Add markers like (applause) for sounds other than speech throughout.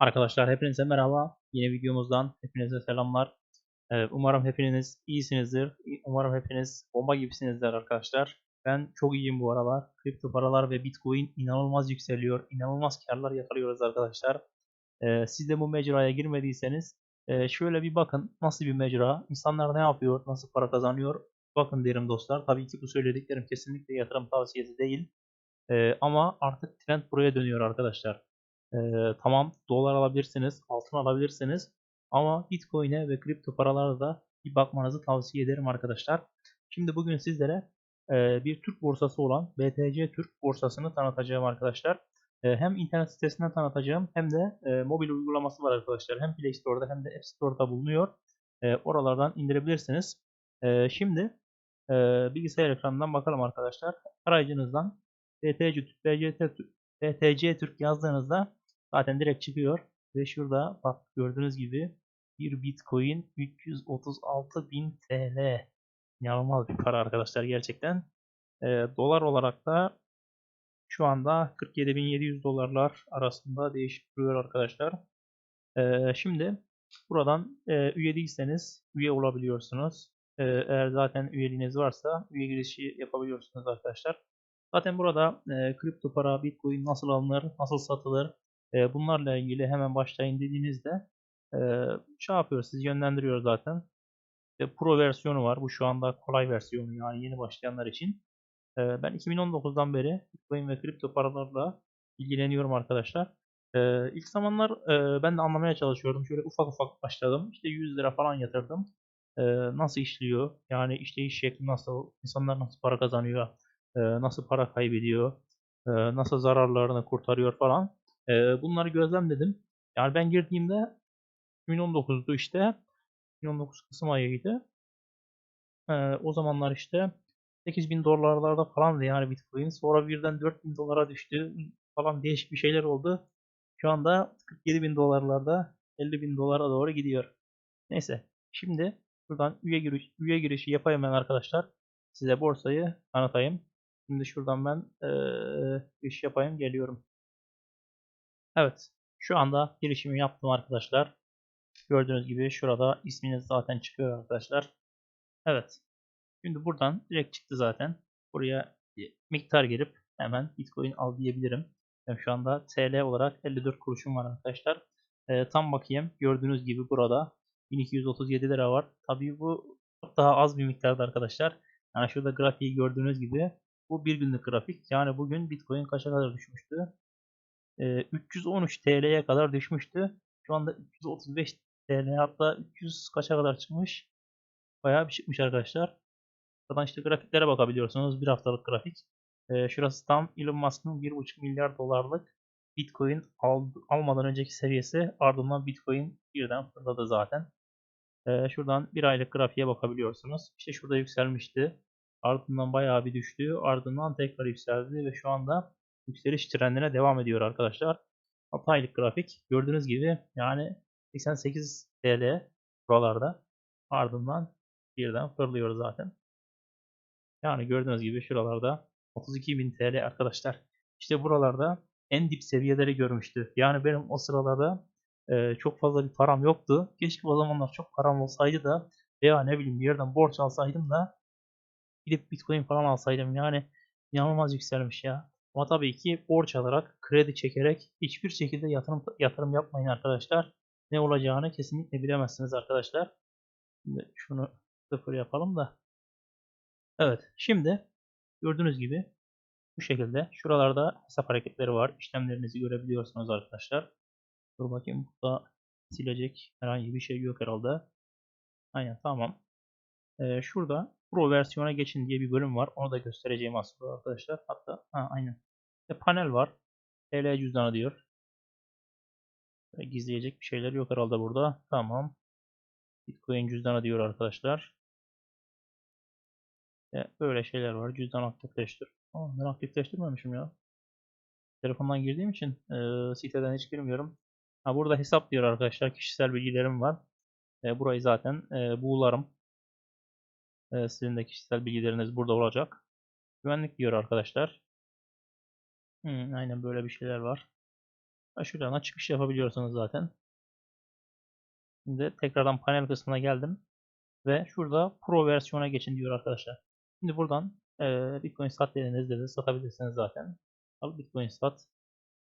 Arkadaşlar hepinize merhaba. Yeni videomuzdan hepinize selamlar. Ee, Umarım hepiniz iyisinizdir. Umarım hepiniz bomba gibisinizdir arkadaşlar. Ben çok iyiyim bu aralar. Kripto paralar ve Bitcoin inanılmaz yükseliyor. İnanılmaz karlar yakalıyoruz arkadaşlar. Ee, Siz de bu mecraya girmediyseniz e, şöyle bir bakın nasıl bir mecra. İnsanlar ne yapıyor, nasıl para kazanıyor. Bakın derim dostlar. Tabii ki bu söylediklerim kesinlikle yatırım tavsiyesi değil. Ee, Ama artık trend buraya dönüyor arkadaşlar. Ee, tamam dolar alabilirsiniz, altın alabilirsiniz ama Bitcoin'e ve kripto paralara da bir bakmanızı tavsiye ederim arkadaşlar. Şimdi bugün sizlere e, bir Türk borsası olan BTC Türk borsasını tanıtacağım arkadaşlar. E, hem internet sitesinden tanıtacağım hem de e, mobil uygulaması var arkadaşlar. Hem Play Store'da hem de App Store'da bulunuyor. E, oralardan indirebilirsiniz. E, şimdi e, bilgisayar ekranından bakalım arkadaşlar. Arayüzünüzden BTC BTC BTC Türk yazdığınızda Zaten direkt çıkıyor. Ve şurada bak gördüğünüz gibi bir Bitcoin 336.000 TL. İnanılmaz bir para arkadaşlar gerçekten. E, dolar olarak da şu anda 47.700 dolarlar arasında değişik duruyor arkadaşlar. E, şimdi buradan e, üye değilseniz üye olabiliyorsunuz. E, eğer zaten üyeliğiniz varsa üye girişi yapabiliyorsunuz arkadaşlar. Zaten burada e, kripto para, bitcoin nasıl alınır, nasıl satılır, e, bunlarla ilgili hemen başlayın dediğinizde e, şey yapıyor, sizi yönlendiriyor zaten. E, Pro versiyonu var. Bu şu anda kolay versiyonu yani yeni başlayanlar için. E, ben 2019'dan beri Bitcoin ve kripto paralarla ilgileniyorum arkadaşlar. E, ilk zamanlar e, ben de anlamaya çalışıyordum. Şöyle ufak ufak başladım. İşte 100 lira falan yatırdım. E, nasıl işliyor? Yani işleyiş şekli nasıl? İnsanlar nasıl para kazanıyor? E, nasıl para kaybediyor? E, nasıl zararlarını kurtarıyor falan. Ee, bunları gözlemledim. Yani ben girdiğimde 2019'du işte. 2019 Kasım ayıydı. Ee, o zamanlar işte 8000 dolarlarda falandı yani Bitcoin. Sonra birden 4000 dolara düştü falan değişik bir şeyler oldu. Şu anda 47 bin dolarlarda 50 bin dolara doğru gidiyor. Neyse şimdi buradan üye, giriş, üye girişi yapayım ben arkadaşlar. Size borsayı anlatayım. Şimdi şuradan ben ee, iş yapayım geliyorum. Evet. Şu anda girişimi yaptım arkadaşlar. Gördüğünüz gibi şurada isminiz zaten çıkıyor arkadaşlar. Evet. Şimdi buradan direkt çıktı zaten. Buraya miktar girip hemen Bitcoin al diyebilirim. Yani şu anda TL olarak 54 kuruşum var arkadaşlar. E, tam bakayım. Gördüğünüz gibi burada 1237 lira var. Tabii bu çok daha az bir miktarda arkadaşlar. Yani şurada grafiği gördüğünüz gibi bu bir günlük grafik. Yani bugün Bitcoin kaça kadar düşmüştü? 313 TL'ye kadar düşmüştü. Şu anda 335 TL hatta 300 kaça kadar çıkmış. Bayağı bir çıkmış arkadaşlar. Buradan işte grafiklere bakabiliyorsunuz. Bir haftalık grafik. Şurası tam Elon Musk'ın 1,5 milyar dolarlık Bitcoin al, almadan önceki seviyesi. Ardından Bitcoin birden fırladı zaten. Ee, şuradan bir aylık grafiğe bakabiliyorsunuz. İşte şurada yükselmişti. Ardından bayağı bir düştü. Ardından tekrar yükseldi ve şu anda yükseliş trendine devam ediyor arkadaşlar. 6 aylık grafik gördüğünüz gibi yani 88 TL buralarda ardından birden fırlıyor zaten. Yani gördüğünüz gibi şuralarda 32.000 TL arkadaşlar. İşte buralarda en dip seviyeleri görmüştü. Yani benim o sıralarda e, çok fazla bir param yoktu. Keşke o zamanlar çok param olsaydı da veya ne bileyim bir yerden borç alsaydım da gidip bitcoin falan alsaydım. Yani inanılmaz yükselmiş ya. Ama tabii ki borç alarak, kredi çekerek hiçbir şekilde yatırım yatırım yapmayın arkadaşlar. Ne olacağını kesinlikle bilemezsiniz arkadaşlar. Şimdi şunu sıfır yapalım da. Evet, şimdi gördüğünüz gibi bu şekilde şuralarda hesap hareketleri var. İşlemlerinizi görebiliyorsunuz arkadaşlar. Dur bakayım burada silecek herhangi bir şey yok herhalde. Aynen tamam. Ee, şurada Pro versiyona geçin diye bir bölüm var. Onu da göstereceğim aslında arkadaşlar. Hatta ha, aynen. İşte panel var. TL cüzdanı diyor. Gizleyecek bir şeyler yok herhalde burada. Tamam. Bitcoin cüzdanı diyor arkadaşlar. E, böyle şeyler var. Cüzdan aktifleştir. Aa, ben aktifleştirmemişim ya. Telefondan girdiğim için e, siteden hiç girmiyorum. Ha, burada hesap diyor arkadaşlar. Kişisel bilgilerim var. E, burayı zaten e, buğularım. Ee, sizin de kişisel bilgileriniz burada olacak. Güvenlik diyor arkadaşlar. Hmm, aynen böyle bir şeyler var. Şuradan çıkış yapabiliyorsunuz zaten. Şimdi tekrardan panel kısmına geldim. Ve şurada Pro versiyona geçin diyor arkadaşlar. Şimdi buradan eee, Bitcoin sat dediğinizde de satabilirsiniz zaten. Al Bitcoin sat.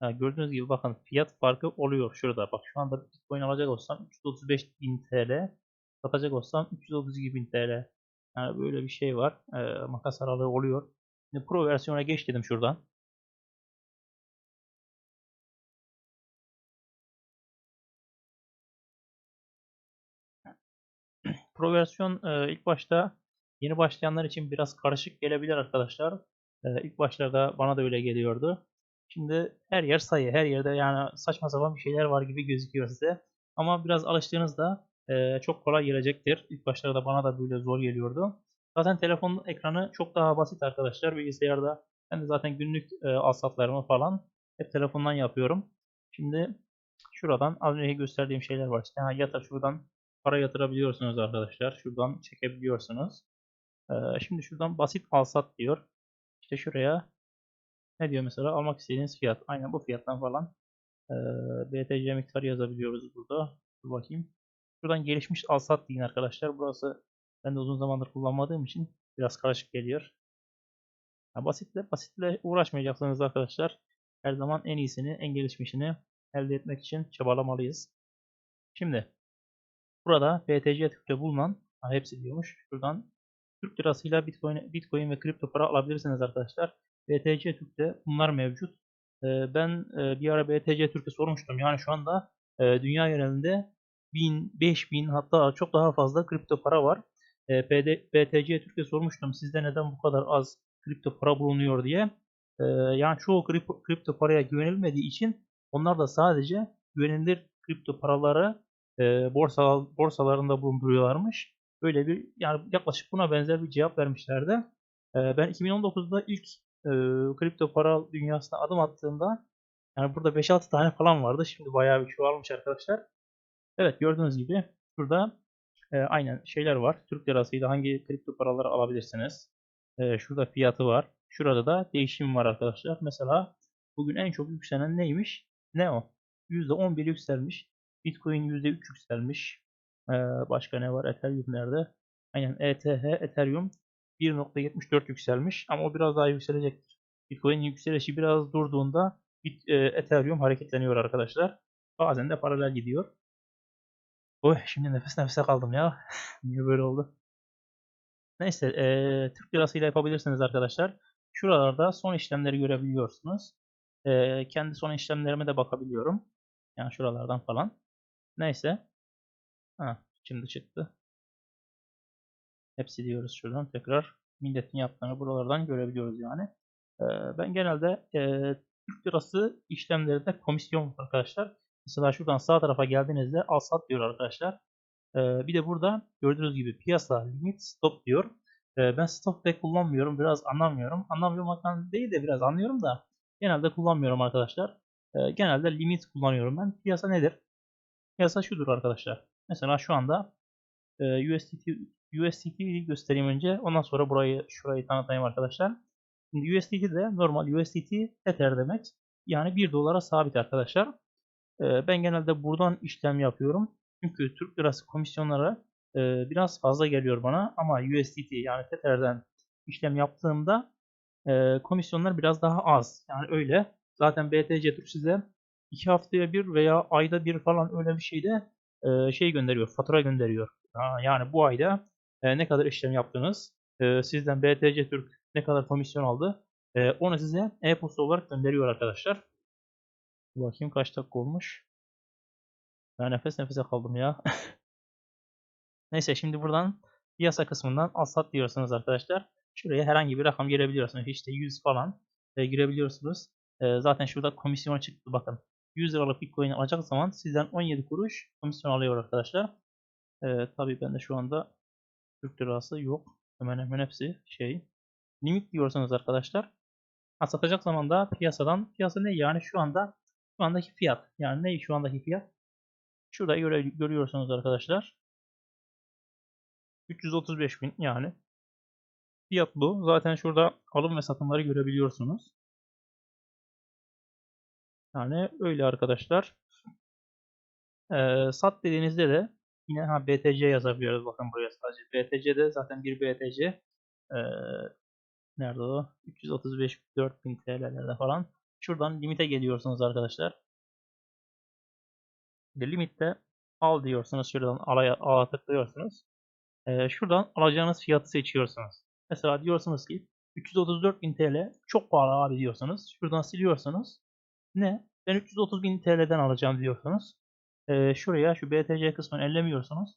Ha, gördüğünüz gibi bakın fiyat farkı oluyor şurada. Bak şu anda Bitcoin alacak olsam 335.000 TL. Satacak olsam 332.000 TL. Yani böyle bir şey var. Eee, makas aralığı oluyor. Şimdi Pro versiyona geç dedim şuradan. Pro versiyon e, ilk başta yeni başlayanlar için biraz karışık gelebilir arkadaşlar. E, ilk başlarda bana da öyle geliyordu. Şimdi her yer sayı, her yerde yani saçma sapan bir şeyler var gibi gözüküyor size. Ama biraz alıştığınızda e, çok kolay gelecektir. İlk başlarda bana da böyle zor geliyordu. Zaten telefonun ekranı çok daha basit arkadaşlar. Bilgisayarda ben de zaten günlük e, alsatlarımı falan hep telefondan yapıyorum. Şimdi şuradan az önce gösterdiğim şeyler var. İşte ha, yatır şuradan para yatırabiliyorsunuz arkadaşlar. Şuradan çekebiliyorsunuz. Ee, şimdi şuradan basit alsat diyor. İşte şuraya ne diyor mesela almak istediğiniz fiyat. Aynen bu fiyattan falan. Ee, BTC miktarı yazabiliyoruz burada. Dur bakayım. Şuradan gelişmiş alsat deyin arkadaşlar. Burası ben de uzun zamandır kullanmadığım için biraz karışık geliyor. Ya basitle basitle uğraşmayacaksınız arkadaşlar. Her zaman en iyisini, en gelişmişini elde etmek için çabalamalıyız. Şimdi Burada BTC Türk'te bulunan ha, hepsi diyormuş. Şuradan Türk lirasıyla Bitcoin, Bitcoin ve kripto para alabilirsiniz arkadaşlar. BTC Türk'te bunlar mevcut. Ee, ben e, bir ara BTC Türk'e sormuştum. Yani şu anda e, dünya genelinde 1000, 5000 hatta çok daha fazla kripto para var. E, PD, BTC Türk'e sormuştum. Sizde neden bu kadar az kripto para bulunuyor diye. E, yani çoğu kripto, kripto paraya güvenilmediği için onlar da sadece güvenilir kripto paraları e, borsa borsalarında bulunduruyorlarmış. Böyle bir yani yaklaşık buna benzer bir cevap vermişlerdi. E, ben 2019'da ilk e, kripto para dünyasına adım attığımda yani burada 5-6 tane falan vardı. Şimdi bayağı bir çoğalmış arkadaşlar. Evet gördüğünüz gibi burada e, aynen şeyler var. Türk lirasıyla hangi kripto paraları alabilirsiniz. E, şurada fiyatı var. Şurada da değişim var arkadaşlar. Mesela bugün en çok yükselen neymiş? Neo. %11 yükselmiş. Bitcoin %3 yükselmiş. Ee, başka ne var? Ethereum nerede? Aynen ETH, Ethereum 1.74 yükselmiş. Ama o biraz daha yükselecektir. Bitcoin yükselişi biraz durduğunda e, Ethereum hareketleniyor arkadaşlar. Bazen de paralel gidiyor. Oy şimdi nefes nefese kaldım ya. (laughs) Niye böyle oldu? Neyse e, Türk lirasıyla yapabilirsiniz arkadaşlar. Şuralarda son işlemleri görebiliyorsunuz. E, kendi son işlemlerime de bakabiliyorum. Yani şuralardan falan. Neyse. Ha, şimdi çıktı. Hepsi diyoruz şuradan tekrar. Milletin yaptığını buralardan görebiliyoruz yani. Ee, ben genelde e, Türk lirası işlemlerinde komisyon arkadaşlar. Mesela şuradan sağ tarafa geldiğinizde al sat diyor arkadaşlar. Ee, bir de burada gördüğünüz gibi piyasa limit stop diyor. Ee, ben stop pek kullanmıyorum. Biraz anlamıyorum. Anlamıyormaktan değil de biraz anlıyorum da genelde kullanmıyorum arkadaşlar. Ee, genelde limit kullanıyorum ben. Piyasa nedir? Piyasa şudur arkadaşlar. Mesela şu anda e, USDT USDT'yi göstereyim önce. Ondan sonra burayı şurayı tanıtayım arkadaşlar. Şimdi USDT de normal USDT Tether demek. Yani 1 dolara sabit arkadaşlar. Ben genelde buradan işlem yapıyorum. Çünkü Türk lirası komisyonları biraz fazla geliyor bana. Ama USDT yani Tether'den işlem yaptığımda komisyonlar biraz daha az. Yani öyle. Zaten BTC Türk size 2 haftaya bir veya ayda bir falan öyle bir şeyde şey gönderiyor, fatura gönderiyor. Yani bu ayda ne kadar işlem yaptınız, sizden BTC Türk ne kadar komisyon aldı, onu size e-posta olarak gönderiyor arkadaşlar. Bakayım kaç dakika olmuş. Ben nefes nefese kaldım ya. (laughs) Neyse şimdi buradan piyasa kısmından al diyorsunuz arkadaşlar. Şuraya herhangi bir rakam girebiliyorsunuz. İşte 100 falan e, girebiliyorsunuz. E, zaten şurada komisyon çıktı bakın. 100 liralık Bitcoin alacak zaman sizden 17 kuruş komisyon alıyor arkadaşlar. Ee, tabii bende şu anda Türk lirası yok. Hemen hemen hepsi şey. Limit diyorsanız arkadaşlar. Ha, satacak zaman da piyasadan. Piyasa ne? Yani şu anda şu andaki fiyat. Yani ne şu andaki fiyat? Şurada göre, görüyorsunuz arkadaşlar. 335 bin yani. Fiyat bu. Zaten şurada alım ve satımları görebiliyorsunuz. Yani öyle arkadaşlar. Ee, sat dediğinizde de yine ha BTC yazabiliyoruz. Bakın buraya sadece. BTC'de zaten bir BTC ee, nerede o? 335 4000 TL'lerde falan. Şuradan limite geliyorsunuz arkadaşlar. Limitte al diyorsunuz. Şuradan alaya, ala tıklıyorsunuz. Ee, şuradan alacağınız fiyatı seçiyorsunuz. Mesela diyorsunuz ki 334.000 TL çok pahalı abi diyorsunuz. Şuradan siliyorsunuz. Ne? Ben 330.000 TL'den alacağım diyorsunuz. Ee, şuraya şu BTC kısmını ellemiyorsunuz.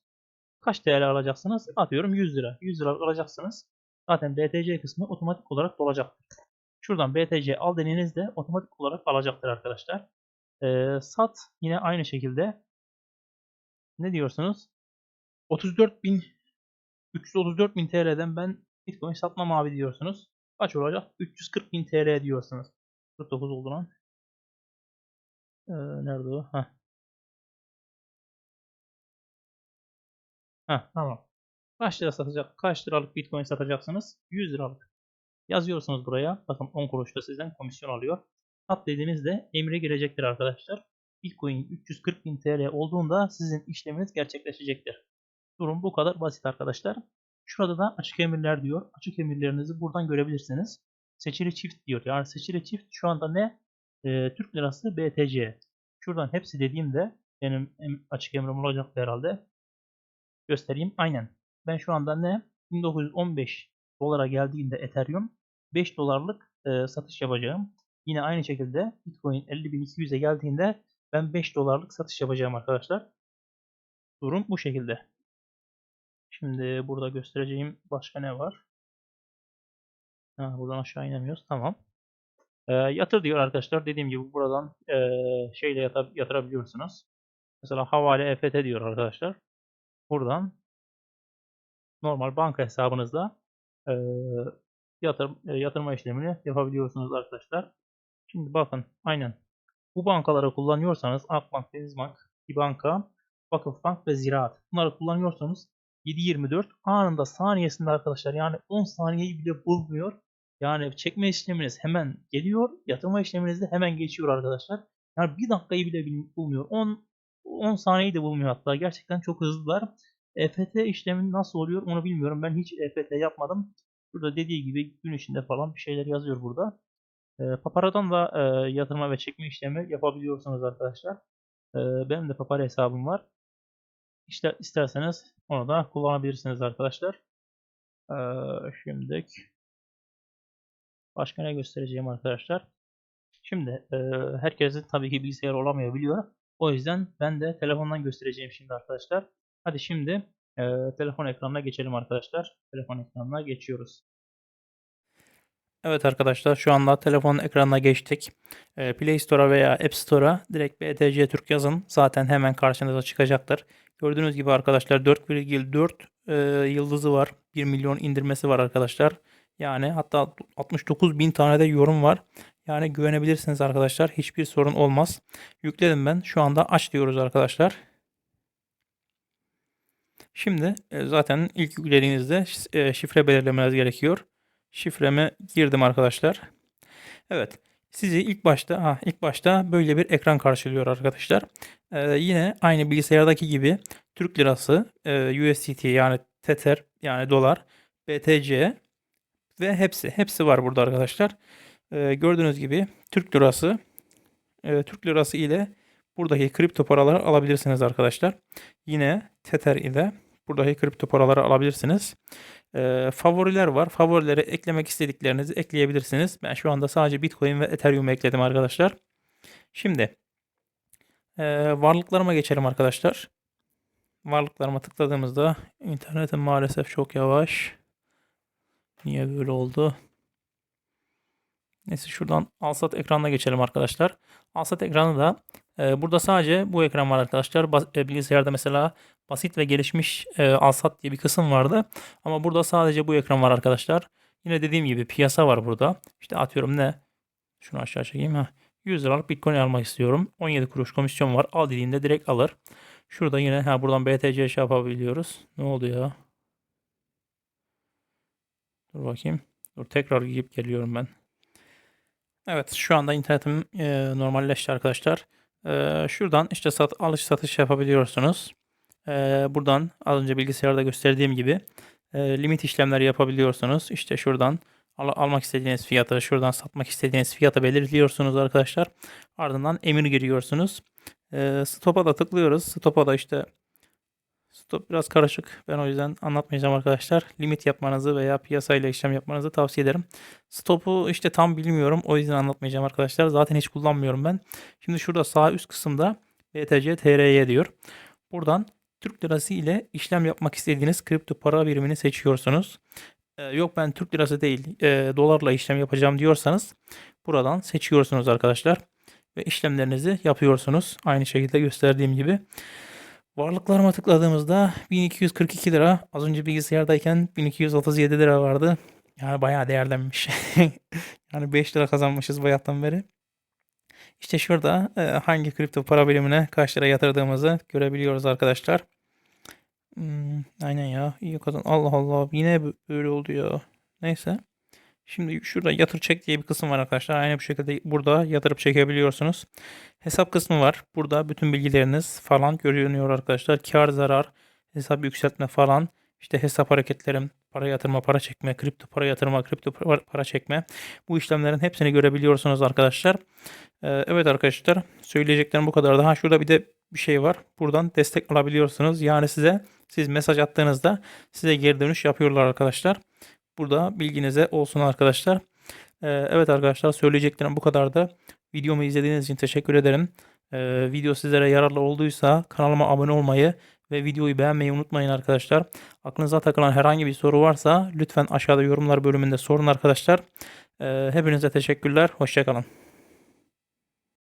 Kaç TL alacaksınız? Atıyorum 100 lira. 100 lira alacaksınız. Zaten BTC kısmı otomatik olarak dolacaktır. Şuradan BTC al dediğinizde otomatik olarak alacaktır arkadaşlar. Ee, sat yine aynı şekilde ne diyorsunuz? 34.000 334.000 TL'den ben Bitcoin satmam abi diyorsunuz. Kaç olacak? 340.000 TL diyorsunuz. 49 oldu lan. Ee, nerede o? Heh. Heh, tamam. Kaç lira satacak? Kaç liralık Bitcoin satacaksınız? 100 liralık. Yazıyorsunuz buraya. Bakın 10 kuruş da sizden komisyon alıyor. At dediğinizde emre girecektir arkadaşlar. Bitcoin 340.000 TL olduğunda sizin işleminiz gerçekleşecektir. Durum bu kadar basit arkadaşlar. Şurada da açık emirler diyor. Açık emirlerinizi buradan görebilirsiniz. Seçili çift diyor. Yani seçili çift şu anda ne? Ee, Türk lirası BTC. Şuradan hepsi dediğimde benim açık emrim olacak herhalde. Göstereyim. Aynen. Ben şu anda ne? 1915 dolara geldiğinde Ethereum 5 dolarlık e, satış yapacağım. Yine aynı şekilde Bitcoin 50.200'e geldiğinde ben 5 dolarlık satış yapacağım arkadaşlar. Durum bu şekilde. Şimdi burada göstereceğim başka ne var? Ha, buradan aşağı inemiyoruz. Tamam. E, yatır diyor arkadaşlar. Dediğim gibi buradan e, şeyle yatır, yatırabiliyorsunuz. Mesela havale EFT diyor arkadaşlar. Buradan normal banka hesabınızda e, yatır, e, yatırma işlemini yapabiliyorsunuz arkadaşlar. Şimdi bakın aynen bu bankaları kullanıyorsanız Akbank, Denizbank, İbanka, Vakıfbank ve Ziraat bunları kullanıyorsanız 7.24 anında saniyesinde arkadaşlar yani 10 saniyeyi bile bulmuyor. Yani çekme işleminiz hemen geliyor. Yatırma işleminiz de hemen geçiyor arkadaşlar. Yani bir dakikayı bile bulmuyor. 10 10 saniyeyi de bulmuyor hatta. Gerçekten çok hızlılar. EFT işlemi nasıl oluyor onu bilmiyorum. Ben hiç EFT yapmadım. Burada dediği gibi gün içinde falan bir şeyler yazıyor burada. E, Papara'dan da e, yatırma ve çekme işlemi yapabiliyorsunuz arkadaşlar. E, benim de Papara hesabım var. İşte isterseniz onu da kullanabilirsiniz arkadaşlar. E, şimdilik başka ne göstereceğim arkadaşlar. Şimdi e, herkesin tabii ki bilgisayar olamayabiliyor. O yüzden ben de telefondan göstereceğim şimdi arkadaşlar. Hadi şimdi e, telefon ekranına geçelim arkadaşlar. Telefon ekranına geçiyoruz. Evet arkadaşlar şu anda telefon ekranına geçtik. E, Play Store'a veya App Store'a direkt BTC Türk yazın. Zaten hemen karşınıza çıkacaktır. Gördüğünüz gibi arkadaşlar 4,4 e, yıldızı var. 1 milyon indirmesi var arkadaşlar. Yani hatta 69 bin tane de yorum var. Yani güvenebilirsiniz arkadaşlar. Hiçbir sorun olmaz. Yükledim ben. Şu anda aç diyoruz arkadaşlar. Şimdi e, zaten ilk yüklediğinizde e, şifre belirlemeniz gerekiyor. Şifremi girdim arkadaşlar. Evet. Sizi ilk başta ha, ilk başta böyle bir ekran karşılıyor arkadaşlar. Ee, yine aynı bilgisayardaki gibi Türk lirası, e, USDT yani Tether yani dolar, BTC ve hepsi hepsi var burada arkadaşlar. Ee, gördüğünüz gibi Türk lirası e, Türk lirası ile buradaki kripto paraları alabilirsiniz arkadaşlar. Yine Tether ile buradaki kripto paraları alabilirsiniz. Ee, favoriler var. Favorilere eklemek istediklerinizi ekleyebilirsiniz. Ben şu anda sadece Bitcoin ve Ethereum ekledim arkadaşlar. Şimdi e, varlıklarıma geçelim arkadaşlar. Varlıklarıma tıkladığımızda internetim maalesef çok yavaş. Niye böyle oldu? Neyse şuradan Alsat ekranına geçelim arkadaşlar. Alsat ekranı da e, burada sadece bu ekran var arkadaşlar. E, bilgisayarda mesela basit ve gelişmiş e, Alsat diye bir kısım vardı. Ama burada sadece bu ekran var arkadaşlar. Yine dediğim gibi piyasa var burada. İşte atıyorum ne? Şunu aşağı çekeyim. Ha. 100 liralık Bitcoin almak istiyorum. 17 kuruş komisyon var. Al dediğinde direkt alır. Şurada yine ha buradan BTC şey yapabiliyoruz. Ne oldu ya? Dur bakayım. Dur tekrar gidip geliyorum ben. Evet, şu anda internetim e, normalleşti arkadaşlar. E, şuradan işte sat, alış satış yapabiliyorsunuz. E, buradan az önce bilgisayarda gösterdiğim gibi e, limit işlemleri yapabiliyorsunuz. İşte şuradan al- almak istediğiniz fiyatı, şuradan satmak istediğiniz fiyatı belirliyorsunuz arkadaşlar. Ardından emir giriyorsunuz. E, stop'a da tıklıyoruz. Stop'a da işte Stop biraz karışık. Ben o yüzden anlatmayacağım arkadaşlar. Limit yapmanızı veya piyasayla işlem yapmanızı tavsiye ederim. Stop'u işte tam bilmiyorum. O yüzden anlatmayacağım arkadaşlar. Zaten hiç kullanmıyorum ben. Şimdi şurada sağ üst kısımda BTC TRY diyor. Buradan Türk lirası ile işlem yapmak istediğiniz kripto para birimini seçiyorsunuz. Ee, yok ben Türk lirası değil e, dolarla işlem yapacağım diyorsanız buradan seçiyorsunuz arkadaşlar. Ve işlemlerinizi yapıyorsunuz. Aynı şekilde gösterdiğim gibi. Varlıklarıma tıkladığımızda 1242 lira. Az önce bilgisayardayken 1237 lira vardı. Yani bayağı değerlenmiş. (laughs) yani 5 lira kazanmışız bayaktan beri. İşte şurada e, hangi kripto para birimine kaç lira yatırdığımızı görebiliyoruz arkadaşlar. Hmm, aynen ya. iyi kazan. Allah Allah. Yine böyle oldu ya. Neyse. Şimdi şurada yatır çek diye bir kısım var arkadaşlar. Aynı bu şekilde burada yatırıp çekebiliyorsunuz. Hesap kısmı var. Burada bütün bilgileriniz falan görünüyor arkadaşlar. Kar, zarar, hesap yükseltme falan. İşte hesap hareketlerim, para yatırma, para çekme, kripto para yatırma, kripto para, çekme. Bu işlemlerin hepsini görebiliyorsunuz arkadaşlar. Ee, evet arkadaşlar söyleyeceklerim bu kadar. Daha şurada bir de bir şey var. Buradan destek alabiliyorsunuz. Yani size siz mesaj attığınızda size geri dönüş yapıyorlar arkadaşlar. Burada bilginize olsun arkadaşlar. Ee, evet arkadaşlar söyleyeceklerim bu kadardı. Videomu izlediğiniz için teşekkür ederim. Ee, video sizlere yararlı olduysa kanalıma abone olmayı ve videoyu beğenmeyi unutmayın arkadaşlar. Aklınıza takılan herhangi bir soru varsa lütfen aşağıda yorumlar bölümünde sorun arkadaşlar. Ee, hepinize teşekkürler. Hoşçakalın.